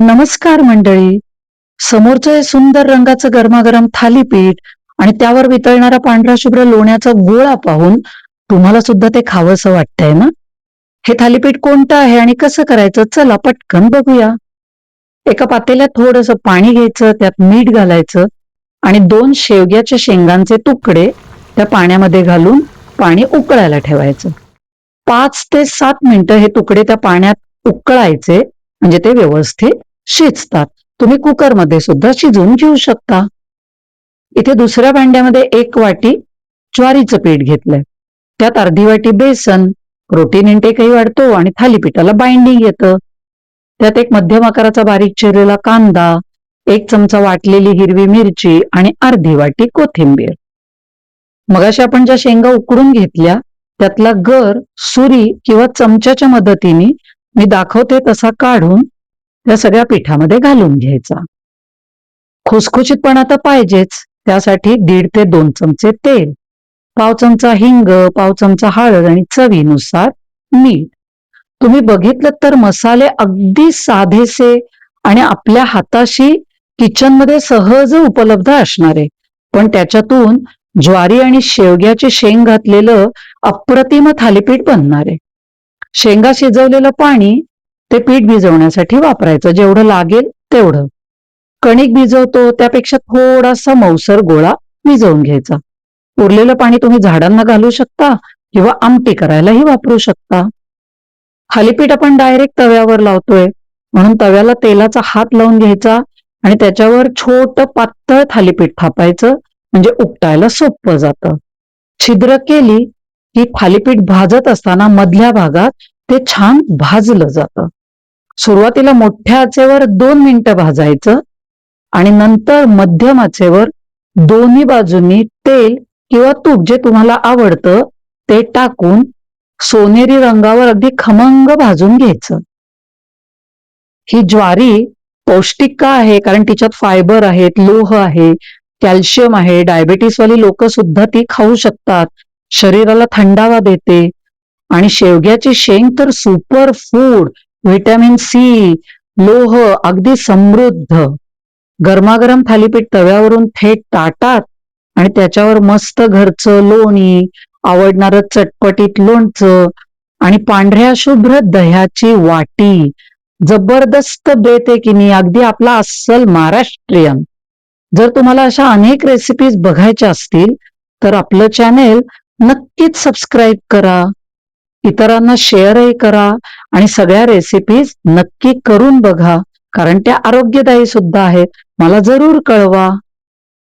नमस्कार मंडळी. समोरचं हे सुंदर रंगाचं गरमागरम थालीपीठ आणि त्यावर वितळणारा पांढरा शुभ्र लोण्याचा गोळा पाहून तुम्हाला सुद्धा ते खावंसं वाटतंय ना? हे थालीपीठ कोणतं आहे आणि कसं करायचं? चला पटकन बघूया. एका पातेल्यात थोडस पाणी घ्यायचं त्यात मीठ घालायचं आणि दोन शेवग्याच्या शेंगांचे तुकडे त्या पाण्यामध्ये घालून पाणी उकळायला ठेवायचं. पाच ते सात मिनिटं हे तुकडे त्या पाण्यात उकळायचे म्हणजे ते व्यवस्थित शिजतात. तुम्ही कुकरमध्ये सुद्धा शिजवून घेऊ शकता. इथे दुसऱ्या भांड्यामध्ये एक वाटी ज्वारीचं पीठ घेतलंय. त्यात अर्धी वाटी बेसन प्रोटीन इंटेकही वाढतो आणि थालीपीठाला बाइंडिंग येतं. त्यात एक मध्यम आकाराचा बारीक चिरलेला कांदा एक चमचा वाटलेली हिरवी मिरची आणि अर्धी वाटी कोथिंबीर. मगाशी आपण ज्या शेंगा उकडून घेतल्या त्यातला गर सुरी किंवा चमच्याच्या मदतीने मी दाखवते तसा काढून त्या सगळ्या पिठामध्ये घालून घ्यायचा. खुसखुशीतपणा तर पाहिजेच त्यासाठी दीड ते दोन चमचे तेल पाव चमचा हिंग पाव चमचा हळद आणि चवीनुसार मीठ. तुम्ही बघितलं तर मसाले अगदी साधेसे आणि आपल्या हाताशी किचनमध्ये सहज उपलब्ध असणारे. पण त्याच्यातून ज्वारी आणि शेवग्याचे शेंग घातलेलं अप्रतिम थालीपीठ बनणार. आहे शेंगा शिजवलेलं पाणी ते पीठ भिजवण्यासाठी वापरायचं. जेवढं लागेल तेवढं. कणिक भिजवतो त्यापेक्षा थोडासा मौसर गोळा भिजवून घ्यायचा. उरलेलं पाणी तुम्ही झाडांना घालू शकता किंवा आमटी करायलाही वापरू शकता. थालीपीठ आपण डायरेक्ट तव्यावर लावतोय. म्हणून तव्याला तेलाचा हात लावून घ्यायचा आणि त्याच्यावर छोट पातळ थालीपीठ थापायचं. म्हणजे उपटायला सोपं जातं. छिद्र केली की थालीपीठ भाजत असताना मधल्या भागात ते छान भाजलं जातं. सुरुवातीला मोठ्या आचेवर दोन मिनिटं भाजायचं आणि नंतर मध्यम आचेवर दोन्ही बाजूंनी तेल किंवा तूप जे तुम्हाला आवडतं ते टाकून सोनेरी रंगावर अगदी खमंग भाजून घ्यायचं. ही ज्वारी पौष्टिक का आहे? कारण तिच्यात फायबर आहेत लोह आहे कॅल्शियम आहे डायबेटीस वाली लोक सुद्धा ती खाऊ शकतात शरीराला थंडावा देते आणि शेवग्याची शेंग तर सुपर फूड. व्हिटॅमिन सी लोह अगदी समृद्ध. गरमागरम थालीपीठ तव्यावरून थेट ताटात आणि त्याच्यावर मस्त घरचं लोणी आवडणारं चटपटीत लोणचं आणि पांढऱ्या शुभ्र दह्याची वाटी. जबरदस्त देते आहे की नाही अगदी आपला अस्सल महाराष्ट्रीयन. जर तुम्हाला अशा अनेक रेसिपीज बघायच्या असतील तर आपलं चॅनेल नक्कीच सबस्क्राईब करा. इतरांना शेअरही करा आणि सगळ्या रेसिपीज नक्की करून बघा कारण त्या आरोग्यदायी सुद्धा आहेत. मला जरूर कळवा.